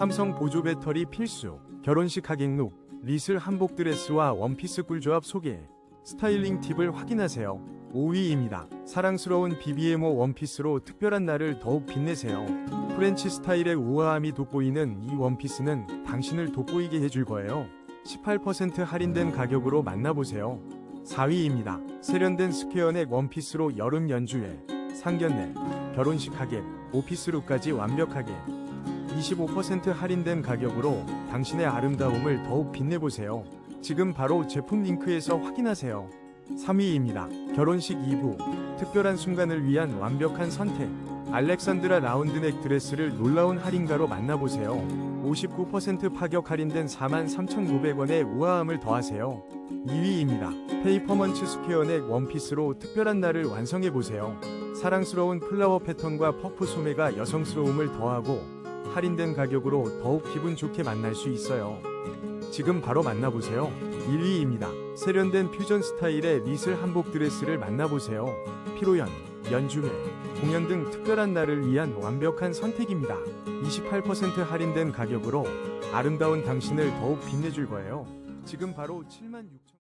삼성 보조 배터리 필수, 결혼식 하객룩, 리슬 한복 드레스와 원피스 꿀조합 소개, 스타일링 팁을 확인하세요. 5위입니다. 사랑스러운 BBMO 원피스로 특별한 날을 더욱 빛내세요. 프렌치 스타일의 우아함이 돋보이는 이 원피스는 당신을 돋보이게 해줄 거예요. 18% 할인된 가격으로 만나보세요. 4위입니다. 세련된 스퀘어넥 원피스로 여름 연주회, 상견례, 결혼식 하객, 오피스룩까지 완벽하게 25% 할인된 가격으로 당신의 아름다움을 더욱 빛내보세요. 지금 바로 제품 링크에서 확인하세요. 3위입니다. 결혼식 2부 특별한 순간을 위한 완벽한 선택 알렉산드라 라운드넥 드레스를 놀라운 할인가로 만나보세요. 59% 파격 할인된 43,900원의 우아함을 더하세요. 2위입니다. 페이퍼먼츠 스퀘어넥 원피스로 특별한 날을 완성해보세요. 사랑스러운 플라워 패턴과 퍼프 소매가 여성스러움을 더하고 할인된 가격으로 더욱 기분 좋게 만날 수 있어요. 지금 바로 만나보세요. 1위입니다. 세련된 퓨전 스타일의 리슬 한복 드레스를 만나보세요. 피로연, 연주회, 공연 등 특별한 날을 위한 완벽한 선택입니다. 28% 할인된 가격으로 아름다운 당신을 더욱 빛내줄 거예요. 지금 바로 7만 6천